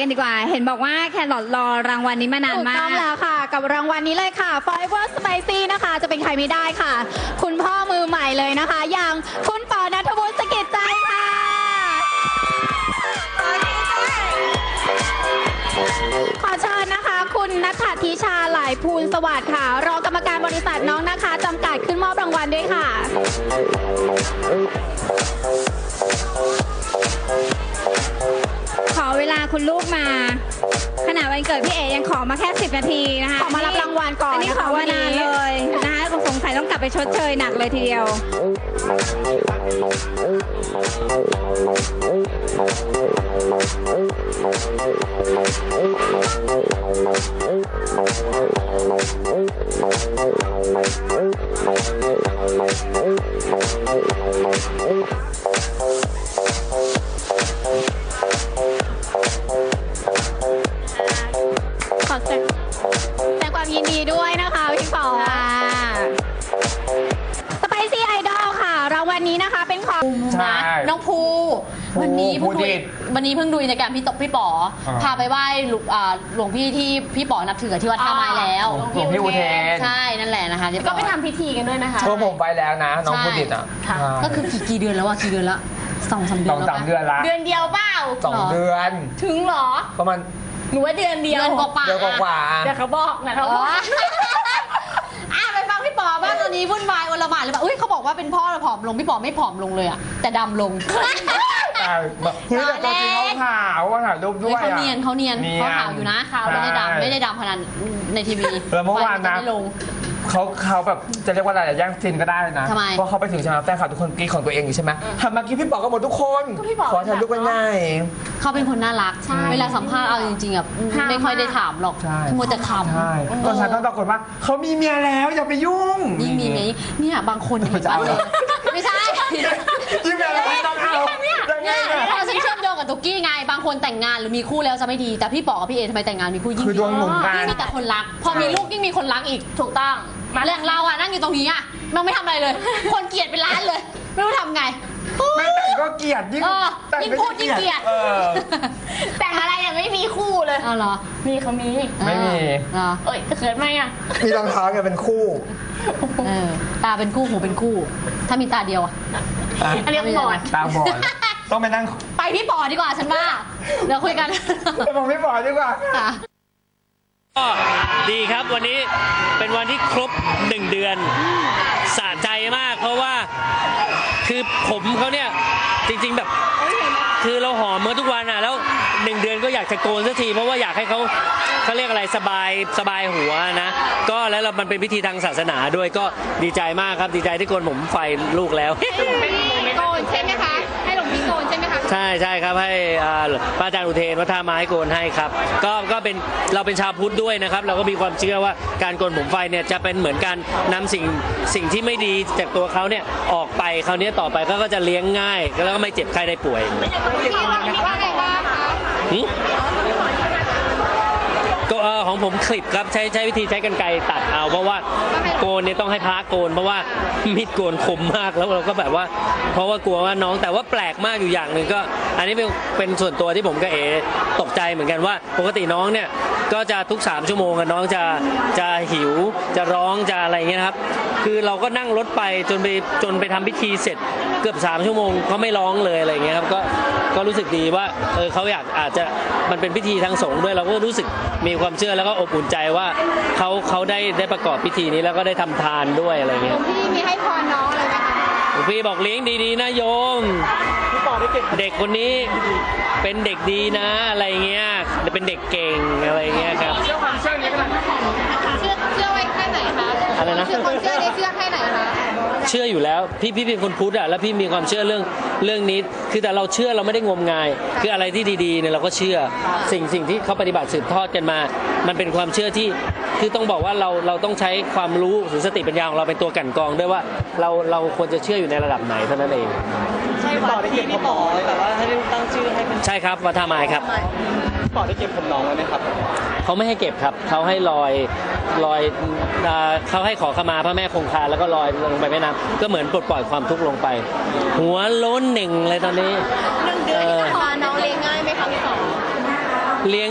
กันดีกว่า เห็นบอกว่าแครอทรอรางวัลนี้มานานถูกมาต้องกแล้วค่ะ กับรางวัลนี้เลยค่ะ Forever Spicy นะคะ จะเป็นใครไม่ได้ค่ะ คุณพ่อมือใหม่เลยนะคะ อย่างคุณปอนัทวุฒิสกิจใจค่ะ ขอเชิญนะคะ คุณนัทธิชาหลายภูลสวัสดิ์ค่ะ รองกรรมการบริษัทน้องนะคะจำกัดขึ้นมอบรางวัลด้วยค่ะ เวลาคุณลูกมา ขณะวันเกิดพี่เอยังขอมาแค่ 10 นาทีนะคะขอมารับรางวัลก่อนอันนี้นะขคะอวัมานนี้นานเลยนะคะสงสัยต้องกลับไปชดเชยหนักเลยทีเดียวขอ วันนี้เพิ่งดูในการพี่ตกพี่ป๋ออา พาไปไหว้หลวงอ่าหลวงพี่ที่พี่ป๋อนับถือที่วัดท่าไม้แล้ว หลวงพี่อุเทนใช่นั่นแหละนะคะเรียบร้ก็อย ไปทำพิธีกันด้วยนะคะพวกผมไปแล้วนะ น้องใช่ พูดิตอะค่ะใช่ก็คือกี่กี่เดือนแล้วอะกี่เดือนละสองสามเดืสออนงแล้วสามปะ เดือนละเดือนเดียวเปล่า สองเดือน ถึงเหรอ ประมาณหนูว่าเดือนเดียวเดือนกว่าๆเดือนกว่าแต่เขาบอกนะเขาอ๋บออกอะไปฟังพี่ป๋อบ้างตอนนี้วุ่นวายโอลหม่านเลยแบบอุ้ยเขาบอกว่าเป็นพ่อเราผอมลงพี่ป๋อไม่ผอมลงเลยอะแต่ดำลง ๆใช่เฮ้ยแต่ตัวจริงเขาขาวเขาถ่ายรูปด้เฮ้วยยเขาอะ เนียนเขาเนียนเขาขาวอยู่นะไม่ได้ดำไม่ได้ดำขนาดในทีวีแล้วเมื่อวานนะไฟมัจไม่ลง เขาเขาแบบจะเรียกว่าอะไรอะแย่งซีนก็ได้นะ ทำไม เพราะเขาไปถึงใช่ไหมแฟนคลับทุกคนกรีดของตัวเองอยู่ใช่ไหมทำมากี้พี่บอกกันหมดทุกคนก็พี่บอกขอถ่ายรูปกันง่าย เขาเป็นคนน่ารักใช่เวลาสัมภาษณ์เอาจริงๆอะห้ามไม่ค่อยได้ถามหรอกใช่ มัวแต่ขำใช่ตอนฉันต้องตะโกนว่าเขามีเมียแล้วอย่าไปยุ่ง ยิ่งมีไงเนี่ยบางคนเห็นจะป่ะเอาเหรอไม่ใช่ ยิ่งเมียแล้วไม่ต้องเอาได้ไง เนี่ยเนี่ยเราฉันเชื่อมโยงกับตุกกี้ไง บางคนแต่งงานหรือมีคู่แล้วจะไม่ดี แต่พี่ป๋อกับพี่เอทำไมแต่งงานมีคู่ยิ่งคือดวงหนุ่มกัน ยิ่งมีแต่คนรัก พอมีลูกยิ่งมีคนรักอีก ถูกต้อง มาเรื่องเราอะนั่งอยู่ตรงนี้อะมันไม่ทำอะไรเลย คนเกลียดเป็นล้านเลย ไม่รู้ทำไง ไม่แต่งก็เกลียดยิ่งเออแต่ยิ่งไม่พูดยิ่งเกลียดเออแต่งอะไรยังไม่มีคู่เลยเอาเหรอมีเขามีไม่มีเหรอเอ้ยเขินไหมอะมีรองเท้ากันเป็นคู่ เออตาเป็นคู่หูเป็นคู่ ถ้ามีตาเดียวอะอันเรียกบอด ตาบอด ต้องไปนั่งไปพี่ป๋อดีกว่าฉันว่าเดี๋ยวคุยกัน ไปบอกพี่บอดดีกว่า ค่ะก็ดีครับวันนี้เป็นวันที่ครบหนึ่งเดือนสะใจมาก เพราะว่าคือผมเขาเนี่ยจริง ๆแบบ คือเราหอมเมื่อทุกวันอะแล้วหนึ่งเดือนก็อยากจะโกนสักที เพราะว่าอยากให้เขาเขาเรียกอะไรสบายสบายหัวนะก็แล้วเรามันเป็นพิธีทางศาสนาด้วยก็ดีใจมากครับดีใจที่โกนผมไฟลูกแล้ว โกนใช่ไหมคะ ให้หลวงพี่โกน ใช่ไหมคะใช่ใช่ครับให้อ่าพระอาจารย์อุเทนวัฒนาไม้โกนให้ครับ ก็ก็เป็นเราเป็นชาวพุทธด้วยนะครับ เราก็มีความเชื่อว่าการโกนผมไฟเนี่ยจะเป็นเหมือนการนำสิ่งสิ่งที่ไม่ดีจากตัวเขาเนี่ยออกไปคราวนี้ต่อไปก็ก็จะเลี้ยงง่าย แล้วก็ไม่เจ็บไข้ได้ป่วย เอ่อของผมคลิปครับใช้ใช้วิธีใช้กันไกรตัดเอา เพราะว่าโกนเนี่ยต้องให้พระโกน เพราะว่ามีดโกนคมมากแล้วเราก็แบบว่า เพราะว่ากลัวว่าน้องแต่ว่าแปลกมากอยู่อย่างหนึ่งก็ อันนี้เป็นเป็นส่วนตัวที่ผมกับเอตกใจเหมือนกันว่า ปกติน้องเนี่ยก็จะทุก 3 ชั่วโมงน้องจะจะหิวจะร้องจะอะไรเงี้ยครับ คือเราก็นั่งรถไปจนไปจนไปทำพิธีเสร็จ เกือบ 3 ชั่วโมงเขาไม่ร้องเลยอะไรเงี้ยครับก็ก็รู้สึกดีว่าเออเขาอยากอาจจะมันเป็นพิธีทางสงฆ์ด้วยเราก็รู้สึกมีความเชื่อแล้วก็อบอุ่นใจว่าเขาเขาได้ได้ประกอบพิธีนี้แล้วก็ได้ทำทานด้วยอะไรหลเงี้วยงพี่มีให้พรน้องเลยไหมคะหลวงพี่บอกเลี้ยงดีๆนะโยมเด็กคนนี้เป็นเด็กดีนะอะไรเงี้ยเป็นเด็กเก่งอะไรเงี้ยครับเชื่อเชื่อไว้แค่ เชื่ออยู่แล้ว พี่พี่เป็นคนพุทธอะแล้วพี่มีความเชื่อเรื่องเรื่องนี้คือแต่เราเชื่อเราไม่ได้งมงาย คืออะไรที่ดีๆเนี่ยเราก็เชื่อสิ่งสิ่งที่เขาปฏิบัติสืบทอดกันมา มันเป็นความเชื่อที่คือต้องบอกว่าเราเราต้องใช้ความรู้หรือสติปัญญาของเราเป็นตัวกลันกรองด้วยว่าเราเราควรจะเชื่ออยู่ในระดับไหนเท่านั้นเองใช่วัดที่พี่ป๋อแบบว่าให้ตั้งชื่อให้เป็นใช่ครับวัฒนามายครับพี่ ป๋อได้เก็บผมน้องไว้ไหมครับเขาไม่ให้เก็บครับเขาให้ลอยลอยอ่าเขาให้ขอขมาพระแม่คงคาแล้วก็ลอยลงไปแม่น้ำก็เหมือนปลดปล่อยความทุกข์ลงไป หัวโล้นหนึ่งเลยตอนนี้เออพรน้องเลี้ยงง่ายไหมคะพี่ป๋อเลี้ยง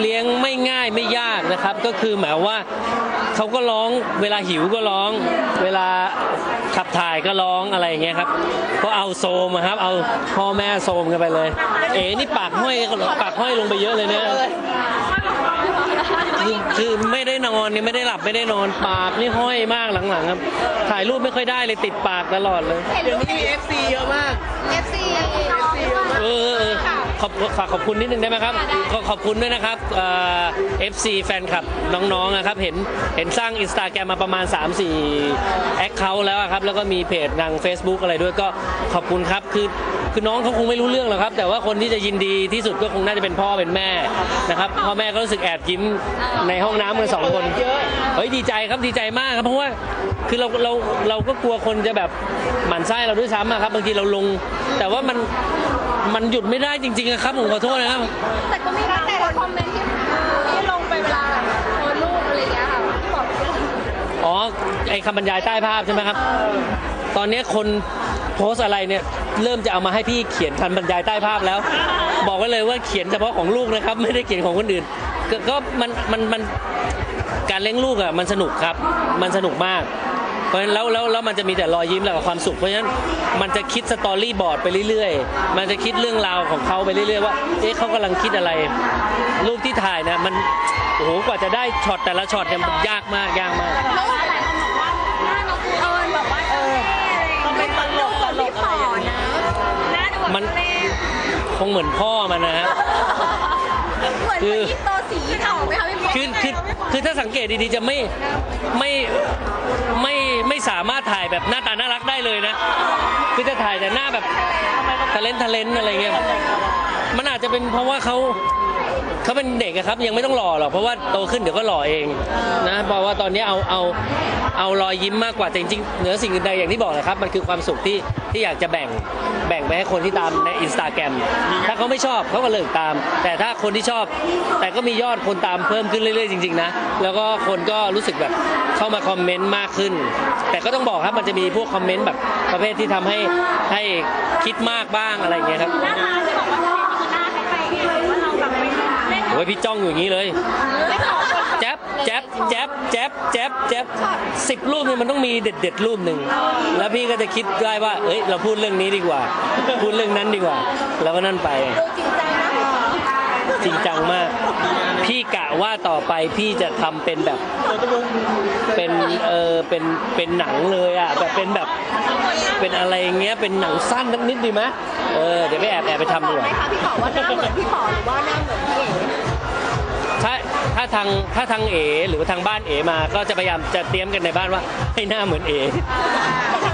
เลี้ยงไม่ง่ายไม่ยากนะครับ ก็คือหมายว่า เขาก็ร้องเวลาหิวก็ร้อง เวลาขับถ่ายก็ร้องอะไรอย่างเงี้ยครับก็เอาโซมอะครับ เอาพ่อแม่โซมกันไปเลย เอ๋นี่ปากห้อยปากห้อยลงไปเยอะเลยเนี่ยคือคือไม่ได้นอนเนี่ยไม่ได้หลับไม่ได้นอนปากนี่ห้อยมากหลังๆครับ ถ่ายรูปไม่ค่อยได้เลยติดปากตลอดเลยเดี๋ยวนี้มี FC เยอะมาก FC เออเออเออ ขอบฝากขอบคุณนิดนึงได้ไหมครับก็ขอบคุณด้วยนะครับเอ่อฟซีแฟนคลับน้องๆนะครับเห็นเห็นสร้างอินสตาแกรมมาประมาณ 3-4แอคเคาท์แล้วอะครับแล้วก็มีเพจทาง Facebook อะไรด้วยก็ขอบคุณครับคือคือน้องเขาคงไม่รู้เรื่องหรอกครับ แต่ว่าคนที่จะยินดีที่สุดก็คงน่าจะเป็นพ่อเป็นแม่นะครับพ่อแม่ก็รู้สึกแอบยิ้มในห้องน้ำกันสองคนเฮ้ยดีใจครับดีใจมากครับเพราะว่าคือเราเราเราก็กลัวคนจะแบบหมั่นไส้เราด้วยซ้ำอะครับบางทีเราลง แต่ว่ามัน มันหยุดไม่ได้จริงๆอะครับผมขอโทษนะครับ แต่ก็มีแต่ละคอมเมนต์ที่ที่ลงไปเวลาแบบโพสต์รูปอะไรอย่างเงี้ยค่ะที่บอกว่าอ๋อไอคำบรรยายใต้ภาพใช่ไหมครับ ตอนนี้คนโพสต์อะไรเนี่ยเริ่มจะเอามาให้พี่เขียนคำบรรยายใต้ภาพแล้ว บอกไว้เลยว่าเขียนเฉพาะของลูกนะครับ ไม่ได้เขียนของคนอื่น ก็ก็มันมันมันการเลี้ยงลูกอะมันสนุกครับ มันสนุกมาก เพราะฉะนั้นแล้วแล้วแล้วมันจะมีแต่รอยยิ้มและกับความสุข เพราะฉะนั้นมันจะคิดสตอรี่บอร์ดไปเรื่อยๆ มันจะคิดเรื่องราวของเขาไปเรื่อยๆว่าเอ๊ะเขากำลังคิดอะไร รูปที่ถ่ายนะมันโอ้โหกว่าจะได้ช็อตแต่ละช็อตเนี่ยมันยากมากยากมาก แล้วหลายคนบอกว่าหน้าน้องเอิญแบบว่าเออเป็นตลกตลกอะไรอย่างเงี้ยหน้าดูแบบมัน คงเหมือนพ่อมันนะฮะ เหมือนคืออินโตสีเข่าไหมคะพี่ปอคือคือคือถ้าสังเกตดีๆจะไม่ไม่ไม่ไม่สามารถถ่ายแบบหน้าตาน่ารักได้เลยนะ คือจะถ่ายแต่หน้าแบบทะเลนทะเลนอะไรเงี้ยมันอาจจะเป็นเพราะว่าเขา เขาเป็นเด็กอะครับยังไม่ต้องหล่อหรอกเพราะว่าโตขึ้นเดี๋ยวก็หล่อเองนะเพราะว่าตอนนี้เอาเอาเอารอยยิ้มมากกว่าแต่จริงๆเหนือสิ่งอื่นใดอย่างที่บอกเลยครับ มันคือความสุขที่ที่อยากจะแบ่งแบ่งไปให้คนที่ตามในอินสตาแกรมถ้าเขาไม่ชอบเขาก็เลิกตาม แต่ถ้าคนที่ชอบ แต่ก็มียอดคนตามเพิ่มขึ้นเรื่อยๆจริงๆนะแล้วก็คนก็รู้สึกแบบเข้ามาคอมเมนต์มากขึ้น แต่ก็ต้องบอกครับมันจะมีพวกคอมเมนต์แบบประเภทที่ทำให้ให้คิดมากบ้างอะไรอย่างเงี้ยครับ โอ้ยพี่จ้องอยู่อย่างนี้เลยแจ๊บแจ๊บแจ๊บแจ๊บแจ๊บแจ๊บสิบรูปเนี่ยมันต้องมีเด็ดเด็ดรูปหนึ่งแล้วพี่ก็จะคิดได้ว่าเอ้ยเราพูดเรื่องนี้ดีกว่า พูดเรื่องนั้นดีกว่า แล้วก็นั่นไปจริงจังนะ จริงจังมาก พี่กะว่าต่อไปพี่จะทำเป็นแบบ เป็นเออเป็นเป็นหนังเลยอะแบบเป็นแบบเป็นอะไรเงี้ยเป็นหนังสั้นสักนิดดีไหมเออเดี๋ยวไปแอบแอบไปทำดีกว่าพี่ขอว่าหน้าเหมือนพี่ขอหรือว่าหน้าเหมือนพี่เอ๋ ถ้าทางถ้าทางเอหรือทางบ้านเอมา ก็จะพยายามจะเตรียมกันในบ้านว่าให้หน้าเหมือนเอ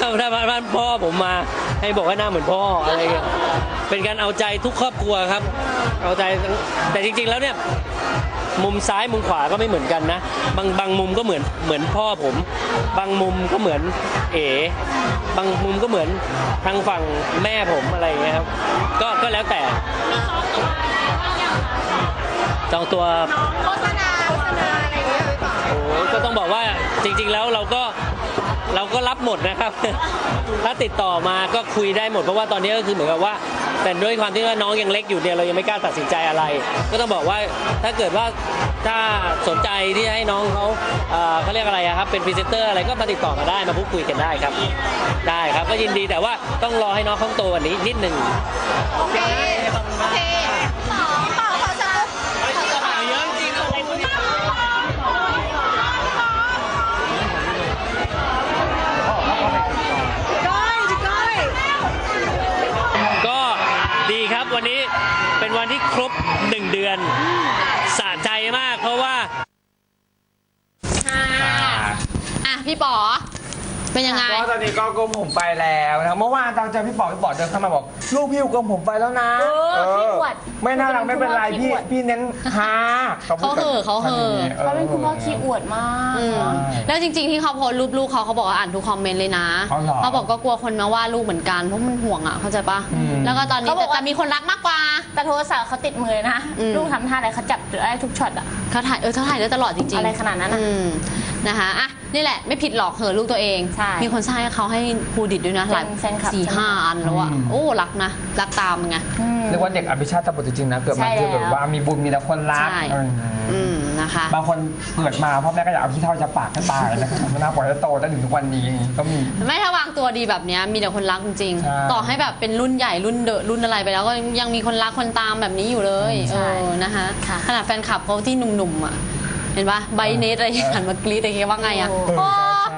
ถ้าถ้าบ้านบ้านพ่อผมมา ให้บอกว่าหน้าเหมือนพ่ออะไรเงี้ยเป็นการเอาใจทุกครอบครัวครับ เอาใจแต่จริง ๆ แล้วเนี่ยมุมซ้ายมุมขวาก็ไม่เหมือนกันนะ บางบางมุมก็เหมือนเหมือนพ่อผม บางมุมก็เหมือนเอบางมุมก็เหมือนทางฝั่งแม่ผมอะไรอย่างเงี้ยครับ ก็ก็แล้วแต่ จองตัวโฆษณาโฆษณาอะไรอย่างเงี้ยพี่ขอโอ้ยก็ต้องบอกว่าจริง ๆ แล้วเราก็เราก็รับหมดนะครับ ถ้าติดต่อมาก็คุยได้หมดเพราะว่าตอนนี้ก็คือเหมือนกับว่า แต่ด้วยความที่ว่าน้องยังเล็กอยู่เนี่ยเรายังไม่กล้าตัดสินใจอะไร ก็ต้องบอกว่าถ้าเกิดว่าถ้าสนใจที่จะให้น้องเขาเอ่อเขาเรียกอะไรอะครับเป็นพรีเซนเตอร์อะไรก็มาติดต่อมาได้มาพูดคุยกันได้ครับ ได้ครับก็ยินดีแต่ว่าต้องรอให้น้องเขาโตกว่านี้นิดหนึ่งโอเค โอเค เป็นยังไง ก็ตอนนี้ก็โกนผมไปแล้วนะเมื่อวานตอนเจอพี่ป๋อพี่ป๋อเดินเข้ามาบอก ลูกพี่โกนผมไปแล้วนะเออขี้อวดไม่น่ารักไม่เป็นไรขี้พี่อวดพี่เน้นฮาพูดกับเขาเหอะเขาเหอะเขาเป็นคุณพ่อขี้อวดมากอืมแล้วจริง ๆ ที่เขาโพสต์รูปลูกเขาเขาบอกว่าอ่านทุกคอมเมนต์เลยนะอ๋อเหรอเขาบอกก็กลัวคนมาว่าลูกเหมือนกันเพราะมันห่วงอะเข้าใจปะอืมแล้วก็ตอนนี้เขาบแต่อกว่าแต่มีคนรักมากกว่า แต่โทรศัพท์เขาติดมือนะอืมลูกทำท่าอะไรเขาจับได้ทุกช็อตอะเขาถ่ายเออเขาถ่ายได้ตลอดจริงๆอะไรขนาดนั้นอะอืมนะคะอะ นี่แหละไม่ผิดหรอกเหอะลูกตัวเอง ใช่มีคนสร้างให้เขาให้ครูดิดด้วยนะหลายแฟนคลับสี่ใช่ไหมห้าอันแล้วอะอืมโอ้รักนะรักตามไงเรียกว่าเด็กอภิชาติตบุตรจริงๆนะเกิดมาใช่คือแบบแล้วว่ามีบุญมีแต่คนรักใช่อืมอืมนะคะบางคนเกิดมาพ่อแม่ก็อยากเอาขี้เท่าจะปากก็ตายนะครับไม่น่าปล่อยให้โตได้ถึงทุกวันนี้ก็มีไม่ถ้าวางตัวดีแบบเนี้ยมีแต่คนรักจริงใช่ๆต่อให้แบบเป็นรุ่นใหญ่รุ่นเดอะรุ่นอะไรไปแล้วก็ยังมีคนรักคนตามแบบนี้อยู่เลยใช่เออนะคะค่ะขนาดแฟนคลับเขาที่หนุ่มๆอะ เห็นปะไบเนสอะไรหันมากรี๊ดอะไรเงี้ยว่าไงอะโอ้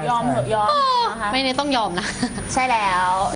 ยอมเหอะยอมนะคะไม่เนสต้องยอมนะ ใช่แล้ว